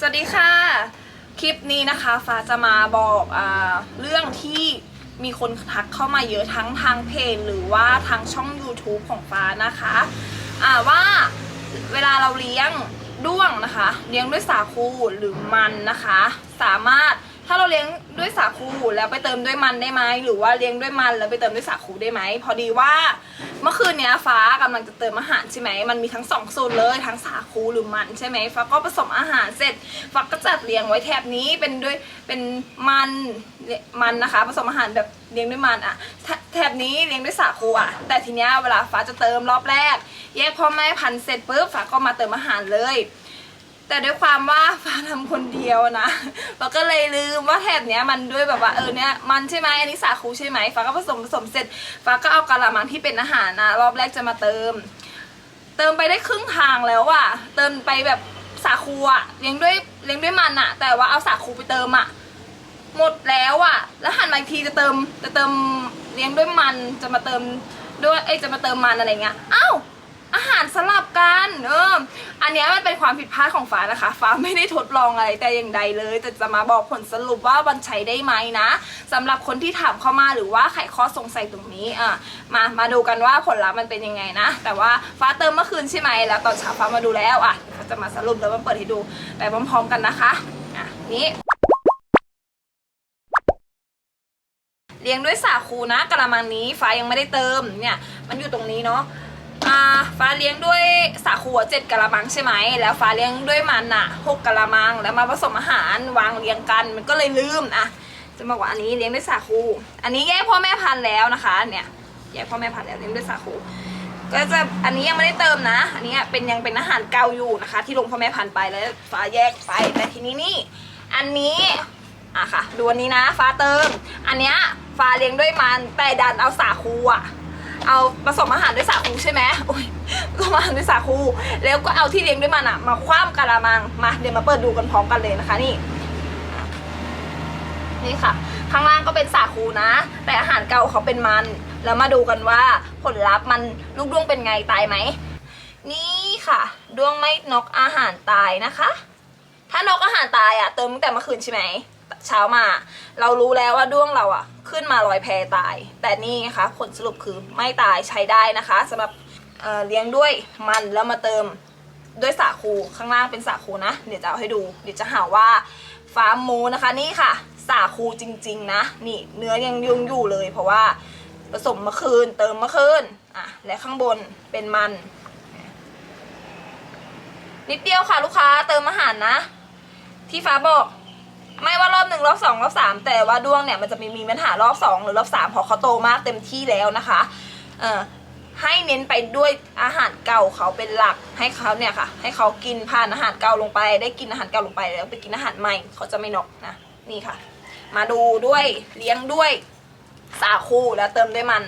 สวัสดีค่ะ คลิปนี้นะคะฟ้าจะมาบอกอเรื่องที่มีคนทักเข้ามาเยอะทั้งทางเพจหรือว่าทางช่อง YouTube ของฟ้านะคะอ่าว่าเวลาเราเลี้ยงด้วงนะคะ เลี้ยงด้วยสาคูหรือมันนะคะ สามารถถ้าเราเลี้ยงด้วยสาคูแล้วไปเติมด้วยมันได้ไหมหรือว่าเลี้ยงด้วยมันแล้วไปเติมด้วยสาคูได้ไหมพอดีว่า มื่อคืนเนี้ยฟ้ากำลังจะเติมอาหารใช่ไหมมันมีทั้งสองสูตรเลยทั้งสาคูหรือมันใช่ไหมฟ้าก็ผสมอาหารเสร็จฟ้าก็จัดเรียงไว้แถบนี้เป็นด้วยเป็นมันมันนะคะผสมอาหารแบบเลี้ยงด้วยมันอะแถแถบนี้เลี้ยงด้วยสาคูอะ แต่ทีเนี้ยเวลาฟ้าจะเติมรอบแรก แยกพ่อแม่พันธุ์เสร็จปุ๊บฟ้าก็มาเติมอาหารเลย แต่ด้วยความว่าฟ้าทำคนเดียวนะฟ้าก็เลยลืมว่าแถบเนี้ยมันด้วยแบบว่าเออเนี้ยมันใช่ไหมอันนี้สาคูใช่ไหมฟ้าก็ผสมผสมเสร็จฟ้าก็เอากะละมังที่เป็นอาหารนะรอบแรกจะมาเติม เติมไปได้ครึ่งทางแล้วอะเติมไปแบบสาคูอะเลี้ยงด้วยเลี้ยงด้วยมันอะแต่ว่าเอาสาคูไปเติมอะหมดแล้วอะแล้วหันมาอีกทีจะเติมจะเติมเลี้ยงด้วยมันจะมาเติมด้วยเอ้จะมาเติมมันอะไรเงี้ยอ้าว อาหารสลับกันเอออันนี้มันเป็นความผิดพลาดของฟ้านะคะ ฟ้าไม่ได้ทดลองอะไรแต่อย่างใดเลย แต่จะมาบอกผลสรุปว่ามันใช้ได้ไหมนะสำหรับคนที่ถามเข้ามาหรือว่าไขข้อสงสัยตรงนี้อะมามาดูกันว่าผลลัพธ์มันเป็นยังไงนะ แต่ว่าฟ้าเติมเมื่อคืนใช่ไหมแล้วตอนเช้าฟ้ามาดูแล้วอะจะมาสรุปแล้วมาเปิดให้ดูไปพร้อมๆกันนะคะอะนี้เลี้ยงด้วยสาคูนะกระมังนี้ฟ้ายังไม่ได้เติมเนี่ยมันอยู่ตรงนี้เนาะ อ่าฟ้าเลี้ยงด้วยสาคูอะเจ็ดกระมังใช่ไหมแล้วฟ้าเลี้ยงด้วยมันอะหกกระมังแล้วมาผสมอาหารวางเรียงกันมันก็เลยลืมอะจะบอกว่าอันนี้เลี้ยงด้วยสาคู อันนี้แยกพ่อแม่พันธุ์แล้วนะคะ เนี่ยแยกพ่อแม่พันธุ์แล้วเลี้ยงด้วยสาคู ก็จะอันนี้ยังไม่ได้เติมนะ อันนี้เป็นยังเป็นอาหารเก่าอยู่นะคะ ที่ลงพ่อแม่พันธุ์ไปแล้วฟ้าแยกไปแต่ทีนี้นี่ อันนี้อะค่ะดูอันนี้นะ ฟ้าเติม อันเนี้ยฟ้าเลี้ยงด้วยมันแต่ดันเอาสาคูอะ เอาผสมอาหารด้วยสาคูใช่ไหมโอ้ยผสมอาหารด้วยสาคู แล้วก็เอาที่เลี้ยงด้วยมันอะมาคว่ำกะละมังมาเดี๋ยวมาเปิดดูกันพร้อมกันเลยนะคะนี่ นี่ค่ะ ข้างล่างก็เป็นสาคูนะ แต่อาหารเก่าเขาเป็นมัน แล้วมาดูกันว่าผลลัพธ์มันลูกด้วงเป็นไงตายไหมนี่ค่ะด้วงไม่นกอาหารตายนะคะ ถ้านกอาหารตายอะเติมตั้งแต่เมื่อคืนใช่ไหม เช้ามา เรารู้แล้วว่าด้วงเราอะขึ้นมาลอยแพตาย แต่นี่นะคะผลสรุปคือไม่ตายใช้ได้นะคะสำหรับเเลี้ยงด้วยมันแล้วมาเติมด้วยสาคูข้างล่างเป็นสาคูนะ เดี๋ยวจะเอาให้ดู เดี๋ยวจะหาว่าฟาร์มหมูนะคะนี่ค่ะ สาคูจริง ๆ นะ นี่เนื้อยังยุ่งอยู่เลย เพราะว่าผสมมื่อคืนเติมมื่อคืนอะและข้างบนเป็นมัน นิดเดียวค่ะลูกค้าเติมอาหารนะ ที่ฟ้าบอก นึ่งรอบสองรอบสามแต่ว่าด้วงเนี่ยมันจะมีมีปัญหารอบสองหรือรอบสามเพราะเขาโตมากเต็มที่แล้วนะคะเอ่อให้เน้นไปด้วยอาหารเก่าเขาเป็นหลักให้เขาเนี่ยค่ะ ให้เขากินผ่านอาหารเก่าลงไป ได้กินอาหารเก่าลงไปแล้วไปกินอาหารใหม่เขาจะไม่นกนะนี่ค่ะ มาดูด้วยเลี้ยงด้วยสาคูแล้วเติมด้วยมัน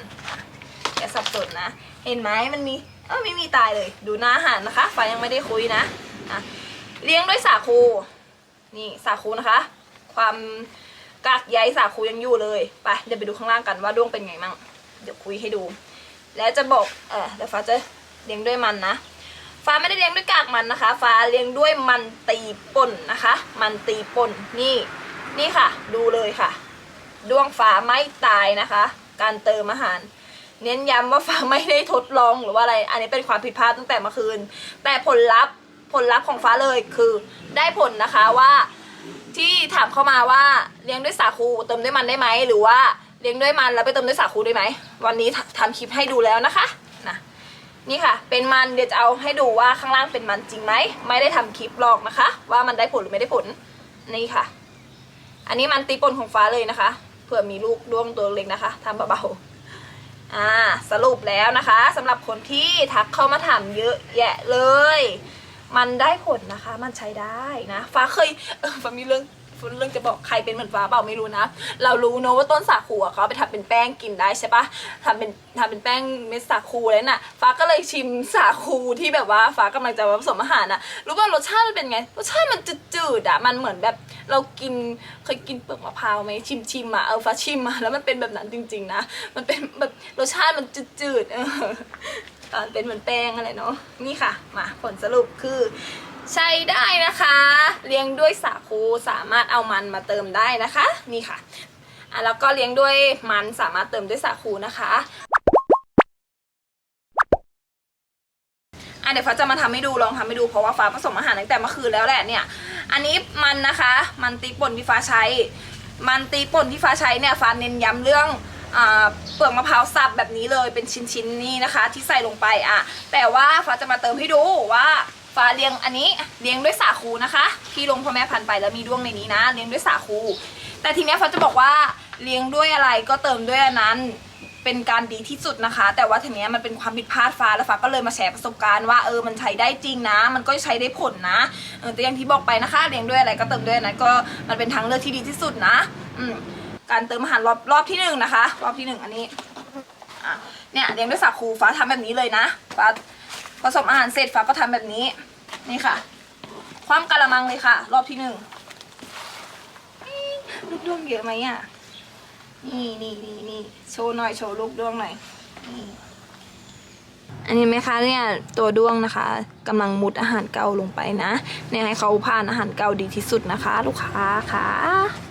อย่าสับสนนะ เห็นไหมมันมีเออไม่มีตายเลย ดูหน้าอาหารนะคะฟ้ายังไม่ได้คุยนะอะเลี้ยงด้วยสาคูนี่สาคูนะคะ ความกากใยสาคูยังอยู่เลยไปเดี๋ยวไปดูข้างล่างกันว่าด้วงเป็นไงมั่งเดี๋ยวคุยให้ดู แล้วจะบอกเออเดี๋ยวฟ้าจะเลี้ยงด้วยมันนะ ฟ้าไม่ได้เลี้ยงด้วยกากมันนะคะ ฟ้าเลี้ยงด้วยมันตีป่นนะคะ มันตีป่นนี่นี่ค่ะ ดูเลยค่ะด้วงฟ้าไม่ตายนะคะ การเติมอาหารเน้นย้ำว่าฟ้าไม่ได้ทดลองหรือว่าอะไร อันนี้เป็นความผิดพลาดตั้งแต่เมื่อคืน แต่ผลลัพธ์ผลลัพธ์ของฟ้าเลยคือได้ผลนะคะว่า ที่ถามเข้ามาว่าเลี้ยงด้วยสาคูเติมด้วยมันได้ไหมหรือว่าเลี้ยงด้วยมันแล้วไปเติมด้วยสาคูได้ไหมวันนี้ททำคลิปให้ดูแล้วนะคะนะนี่ค่ะ เป็นมันเดี๋ยวจะเอาให้ดูว่าข้างล่างเป็นมันจริงไหมไม่ได้ทำคลิปหรอกนะคะ ว่ามันได้ผลหรือไม่ได้ผลนี่ค่ะ อันนี้มันตีปนของฟ้าเลยนะคะเผื่อมีลูกด้วงตัวเล็กนะคะทำเบาๆอ่าสรุปแล้วนะคะสำหรับคนที่ทักเข้ามาถามเยอะแยะเลย มันได้ผลนะคะ มันใช้ได้นะ ฟ้าเคยเออฟ้ามีเรื่องเรื่องจะบอกใครเป็นเหมือนฟ้าเปล่าไม่รู้นะ เรารู้เนอะว่าต้นสาคูอะเขาไปทำเป็นแป้งกินได้ใช่ปะทำเป็นทำเป็นแป้งเม็ดสาคูเลยน่ะ ฟ้าก็เลยชิมสาคูที่แบบว่าฟ้ากำลังจะผสมอาหารอะรู้ว่ารสชาติมันเป็นไง รสชาติมันจืดๆอะมันเหมือนแบบเรากินเคยกินเปลือกมะพร้าวไหมชิมชิมๆอะเออฟ้าชิมมาแล้วมันเป็นแบบนั้นจริง ๆ นะ มันเป็นแบบรสชาติมันจืดๆเออ ตอนเป็นเหมือนแป้งอะไรเนาะนี่ค่ะ มาผลสรุปคือใช้ได้นะคะ เลี้ยงด้วยสาคูสามารถเอามันมาเติมได้นะคะ นี่ค่ะอะแล้วก็เลี้ยงด้วยมันสามารถเติมด้วยสาคูนะคะอะเดี๋ยวฟ้าจะมาทำให้ดูลองทำให้ดูเพราะว่าฟ้าผสมอาหารตั้งแต่เมื่อคืนแล้วแหละเนี่ย อันนี้มันนะคะ มันตีป่นที่ฟ้าใช้ มันตีป่นที่ฟ้าใช้เนี่ยฟ้าเน้นย้ำเรื่อง เปลือกมะพร้าวสับแบบนี้เลยเป็นชิ้นๆนี่นะคะ ที่ใส่ลงไปอะ แต่ว่าฟ้าจะมาเติมให้ดูว่าฟ้าเลี้ยงอันนี้เลี้ยงด้วยสาคูนะคะ ที่ลงพ่อแม่พันธุ์ไปแล้วมีด้วงในนี้นะ เลี้ยงด้วยสาคู แต่ทีเนี้ยฟ้าจะบอกว่าเลี้ยงด้วยอะไรก็เติมด้วยอันนั้นเป็นการดีที่สุดนะคะ แต่ว่าทีเนี้ยมันเป็นความผิดพลาดฟ้าแล้วฟ้าก็เลยมาแชร์ประสบการณ์ว่าเออมันใช้ได้จริงนะ มันก็ใช้ได้ผลนะเออแต่อย่างที่บอกไปนะคะ เลี้ยงด้วยอะไรก็เติมด้วยอันนั้นก็มันเป็นทางเลือกที่ดีที่สุดนะ อืม การเติมอาหารรอบรอบที่หนึ่งนะคะ รอบที่หนึ่งอันนี้อะเนี่ยเลี้ยงด้วยสาคูฟ้าทำแบบนี้เลยนะฟ้าผสมอาหารเสร็จฟ้าก็ทำแบบนี้นี่ค่ะ ความกะละมังเลยค่ะ รอบที่หนึ่งลูกดวงเยอะไหมอะนี่นี่นี่นี่โชว์หน่อยโชว์ลูกดวงหน่อยนี่อันนี้ไหมคะเนี่ยตัวด้วงนะคะกำลังมุดอาหารเก่าลงไปนะเนี่ยให้เขาผ่านอาหารเก่าดีที่สุดนะคะ ลูกค้าคะค่ะ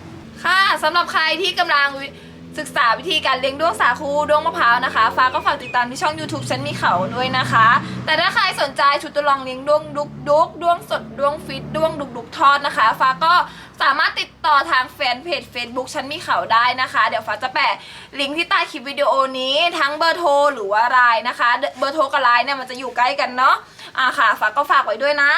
สำหรับใครที่กำลังศึกษาวิธีการเลี้ยงด้วงสาคูด้วงมะพร้าวนะคะ ฟ้าก็ฝากติดตามที่ช่อง YouTube ฉันมีเขาด้วยนะคะ แต่ถ้าใครสนใจชุดทดลองเลี้ยงด้วงดุกดุกด้วงสดด้วงฟิตด้วงดุกดุกทอดนะคะ ฟ้าก็สามารถติดต่อทางแฟนเพจ Facebook ฉันมีเขาได้นะคะ เดี๋ยวฟ้าจะแปะลิงก์ที่ใต้คลิปวิดีโอนี้ทั้งเบอร์โทรหรือว่าไลน์นะคะ เบอร์โทรกับไลน์เนี่ยมันจะอยู่ใกล้กันเนาะอ่าค่ะฟ้าก็ฝากไว้ด้วยนะ